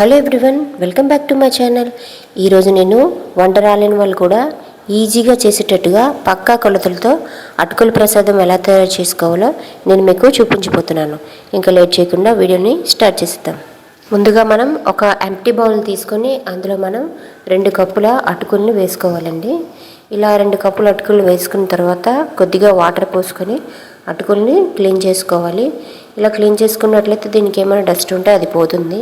Hello everyone welcome back to my channel. ఈరోజు నేను వంట రాలేని వాళ్ళు కూడా ఈజీగా చేసేటట్టుగా పక్కా కొలతలతో అటుకుల ప్రసాదం ఎలా తయారు చేసుకోవాలో నేను మీకు చూపించిపోతున్నాను ఇంకా లేట్ చేయకుండా వీడియోని స్టార్ట్ చేస్తాం ముందుగా మనం ఒక ఎంటీ బౌల్ని తీసుకొని అందులో మనం రెండు కప్పుల అటుకుల్ని వేసుకోవాలండి. ఇలా రెండు కప్పుల అటుకులు వేసుకున్న తర్వాత కొద్దిగా వాటర్ పోసుకొని అటుకుల్ని క్లీన్ చేసుకోవాలి. ఇలా క్లీన్ చేసుకున్నట్లయితే దీనికి ఏమైనా డస్ట్ ఉంటే అది పోతుంది.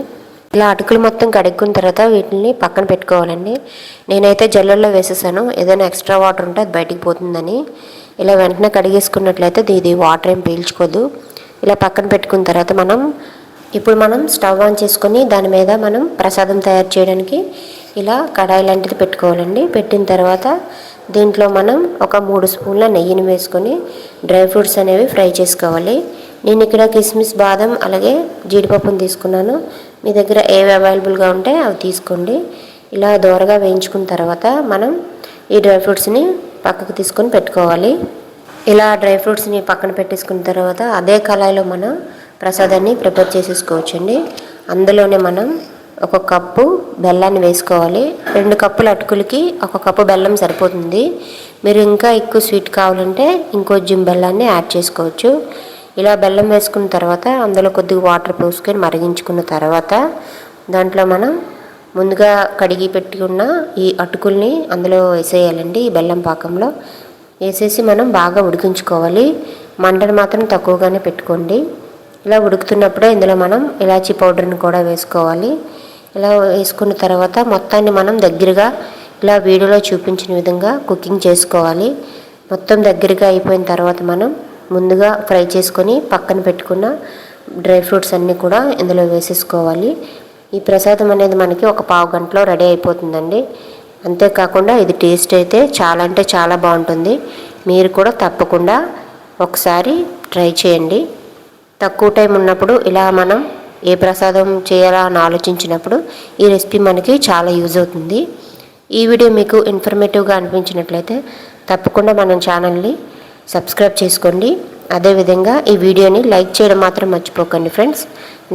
ఇలా అటుకులు మొత్తం కడుక్కున్న తర్వాత వీటిని పక్కన పెట్టుకోవాలండి. నేనైతే జల్లల్లో వేసేసాను. ఏదైనా ఎక్స్ట్రా వాటర్ ఉంటే అది బయటికి పోతుందని. ఇలా వెంటనే కడిగేసుకున్నట్లయితే ఇది వాటర్ ఏం పీల్చుకోదు. ఇలా పక్కన పెట్టుకున్న తర్వాత మనం ఇప్పుడు మనం స్టవ్ ఆన్ చేసుకొని దాని మీద మనం ప్రసాదం తయారు చేయడానికి ఇలా కడాయి లాంటిది పెట్టుకోవాలండి. పెట్టిన తర్వాత దీంట్లో మనం ఒక మూడు స్పూన్ల నెయ్యిని వేసుకొని డ్రై ఫ్రూట్స్ అనేవి ఫ్రై చేసుకోవాలి. నేను ఇక్కడ కిస్మిస్ బాదం అలాగే జీడిపప్పును తీసుకున్నాను. మీ దగ్గర ఏవి అవైలబుల్గా ఉంటే అవి తీసుకోండి. ఇలా దోరగా వేయించుకున్న తర్వాత మనం ఈ డ్రై ఫ్రూట్స్ని పక్కకు తీసుకొని పెట్టుకోవాలి. ఇలా డ్రై ఫ్రూట్స్ని పక్కన పెట్టేసుకున్న తర్వాత అదే కళాయిలో మనం ప్రసాదాన్ని ప్రిపేర్ చేసేసుకోవచ్చండి. అందులోనే మనం ఒక కప్పు బెల్లాన్ని వేసుకోవాలి. రెండు కప్పుల అటుకులకి ఒక కప్పు బెల్లం సరిపోతుంది. మీరు ఇంకా ఎక్కువ స్వీట్ కావాలంటే ఇంకో జిమ్ బెల్లాన్ని యాడ్ చేసుకోవచ్చు. ఇలా బెల్లం వేసుకున్న తర్వాత అందులో కొద్దిగా వాటర్ పోసుకొని మరిగించుకున్న తర్వాత దాంట్లో మనం ముందుగా కడిగి పెట్టుకున్న ఈ అటుకుల్ని అందులో వేసేయాలండి ఈ బెల్లం పాకంలో. వేసేసి మనం బాగా ఉడికించుకోవాలి. మంటను మాత్రం తక్కువగానే పెట్టుకోండి. ఇలా ఉడుకుతున్నప్పుడే ఇందులో మనం ఇలాచీ పౌడర్ని కూడా వేసుకోవాలి. ఇలా వేసుకున్న తర్వాత మొత్తాన్ని మనం దగ్గరగా ఇలా వీడియోలో చూపించిన విధంగా కుకింగ్ చేసుకోవాలి. మొత్తం దగ్గరగా అయిపోయిన తర్వాత మనం ముందుగా ఫ్రై చేసుకొని పక్కన పెట్టుకున్న డ్రై ఫ్రూట్స్ అన్నీ కూడా ఇందులో వేసేసుకోవాలి. ఈ ప్రసాదం అనేది మనకి ఒక పావు గంటలో రెడీ అయిపోతుందండి. అంతేకాకుండా ఇది టేస్ట్ అయితే చాలా అంటే చాలా బాగుంటుంది. మీరు కూడా తప్పకుండా ఒకసారి ట్రై చేయండి. తక్కువ టైం ఉన్నప్పుడు ఇలా మనం ఏ ప్రసాదం చేయాలా అని ఆలోచించినప్పుడు ఈ రెసిపీ మనకి చాలా యూజ్ అవుతుంది. ఈ వీడియో మీకు ఇన్ఫర్మేటివ్గా అనిపించినట్లయితే తప్పకుండా మన ఛానల్ని సబ్స్క్రైబ్ చేసుకోండి. అదేవిధంగా ఈ వీడియోని లైక్ చేయడం మాత్రం మర్చిపోకండి ఫ్రెండ్స్.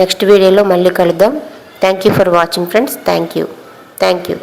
నెక్స్ట్ వీడియోలో మళ్ళీ కలుద్దాం. Thank you for watching friends thank you thank you